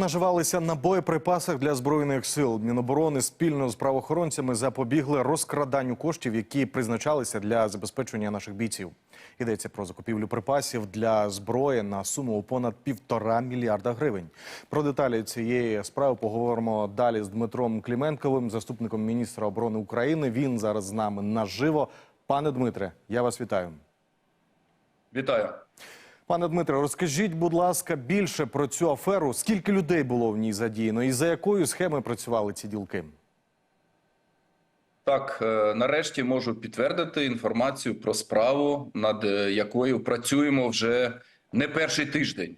Наживалися на боєприпасах для збройних сил. Міноборони спільно з правоохоронцями запобігли розкраданню коштів, які призначалися для забезпечення наших бійців. Йдеться про закупівлю припасів для зброї на суму у понад півтора мільярда гривень. Про деталі цієї справи поговоримо далі з Дмитром Кліменковим, заступником міністра оборони України. Він зараз з нами наживо. Пане Дмитре, я вас вітаю. Вітаю. Пане Дмитре, розкажіть, будь ласка, більше про цю аферу. Скільки людей було в ній задіяно, і за якою схемою працювали ці ділки? Так, е, нарешті можу підтвердити інформацію про справу, над е, якою працюємо вже не перший тиждень.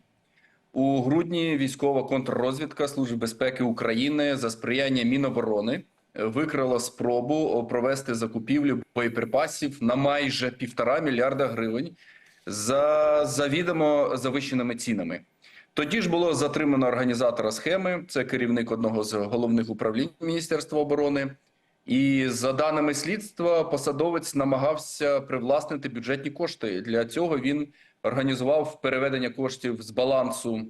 У грудні військова контррозвідка Служби безпеки України за сприяння Міноборони е, викрила спробу провести закупівлю боєприпасів на майже півтора мільярда гривень за завідомо завищеними цінами. Тоді ж було затримано організатора схеми. Це керівник одного з головних управлінь Міністерства оборони. І за даними слідства, посадовець намагався привласнити бюджетні кошти. Для цього він організував переведення коштів з балансу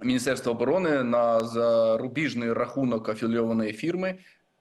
Міністерства оборони на зарубіжний рахунок афілійованої фірми,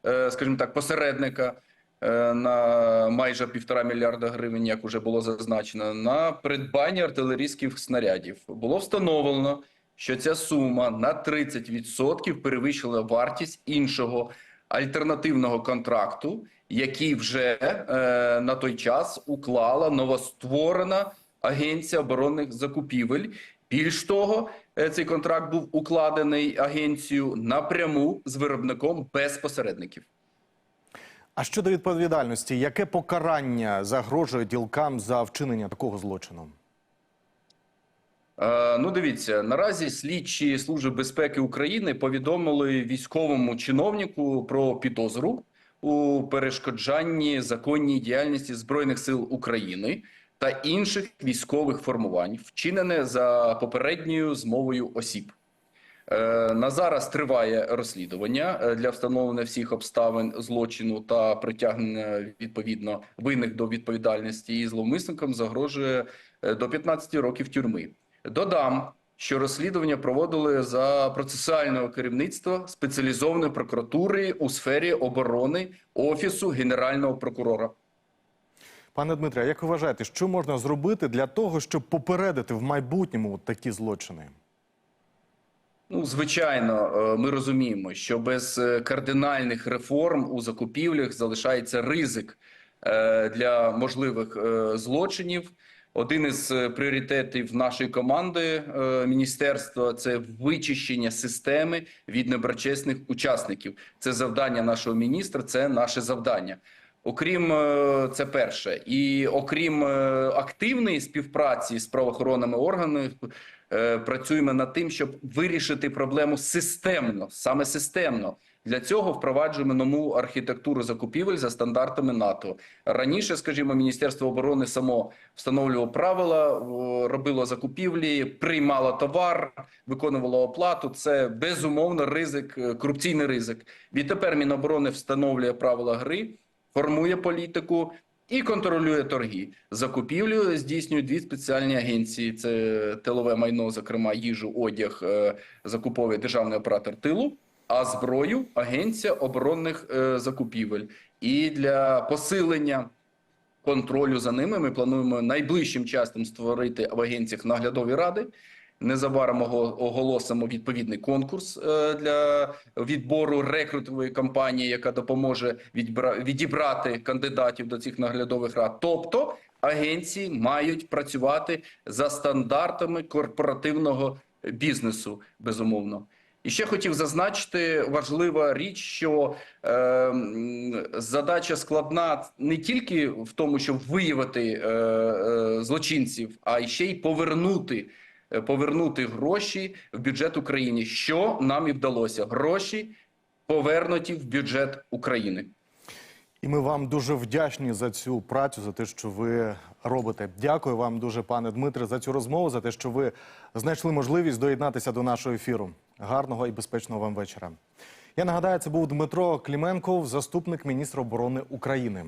е, скажімо так, посередника на майже півтора мільярда гривень, як уже було зазначено, на придбання артилерійських снарядів. Було встановлено, що ця сума на 30% перевищила вартість іншого альтернативного контракту, який вже е, на той час уклала новостворена агенція оборонних закупівель. Більш того, е, цей контракт був укладений агенцією напряму з виробником без посередників. А щодо відповідальності, яке покарання загрожує ділкам за вчинення такого злочину? Е, Ну, дивіться, наразі слідчі служби безпеки України повідомили військовому чиновнику про підозру у перешкоджанні законній діяльності збройних сил України та інших військових формувань, вчинене за попередньою змовою осіб. Е, На зараз триває розслідування е, для встановлення всіх обставин злочину та притягнення відповідно винних до відповідальності. І зловмисникам загрожує е, до 15 років тюрми. Додам, що розслідування проводили за процесуального керівництва спеціалізованої прокуратури у сфері оборони Офісу Генерального прокурора. Пане Дмитре, як ви вважаєте, що можна зробити для того, щоб попередити в майбутньому такі злочини? Ну, звичайно, е, ми розуміємо, що без е, кардинальних реформ у закупівлях залишається ризик е, для можливих злочинів. Один із пріоритетів нашої команди міністерства це вичищення системи від недоброчесних учасників. Це завдання нашого міністра, це наше завдання. Окрім е, це перше, і окрім е, активної співпраці з правоохоронними органами, е, працюємо над тим, щоб вирішити проблему системно, саме системно. Для цього впроваджуємо нову архітектуру закупівель за стандартами НАТО. Раніше, скажімо, Міністерство оборони само встановлювало правила, робило закупівлі, приймало товар, виконувало оплату. Це безумовно ризик, корупційний ризик. Відтепер Міноборони встановлює правила гри формує політику і контролює торги. Закупівлю здійснюють дві спеціальні агенції: це тилове майно, зокрема їжу, одяг, е, закуповує державний оператор тилу. А зброю агенція оборонних е, закупівель. І для посилення контролю за ними ми плануємо найближчим часом створити в агенціях наглядові ради. Незабаром ого- оголосимо відповідний конкурс е, для відбору рекрутової кампанії, яка допоможе відібрати кандидатів до цих наглядових рад. Тобто агенції мають працювати за стандартами корпоративного бізнесу, безумовно. І ще хотів зазначити важлива річ, що е, задача складна не тільки в тому, щоб виявити е, е, злочинців, а й ще й повернути, повернути гроші в бюджет України. Що нам і вдалося? Гроші повернуті в бюджет України. І ми вам дуже вдячні за цю працю, за те, що ви робите. Дякую вам дуже, пане Дмитре, за цю розмову, за те, що ви знайшли можливість доєднатися до нашого ефіру. Гарного і безпечного вам вечора. Я нагадаю, це був Дмитро Кліменков, заступник міністра оборони України.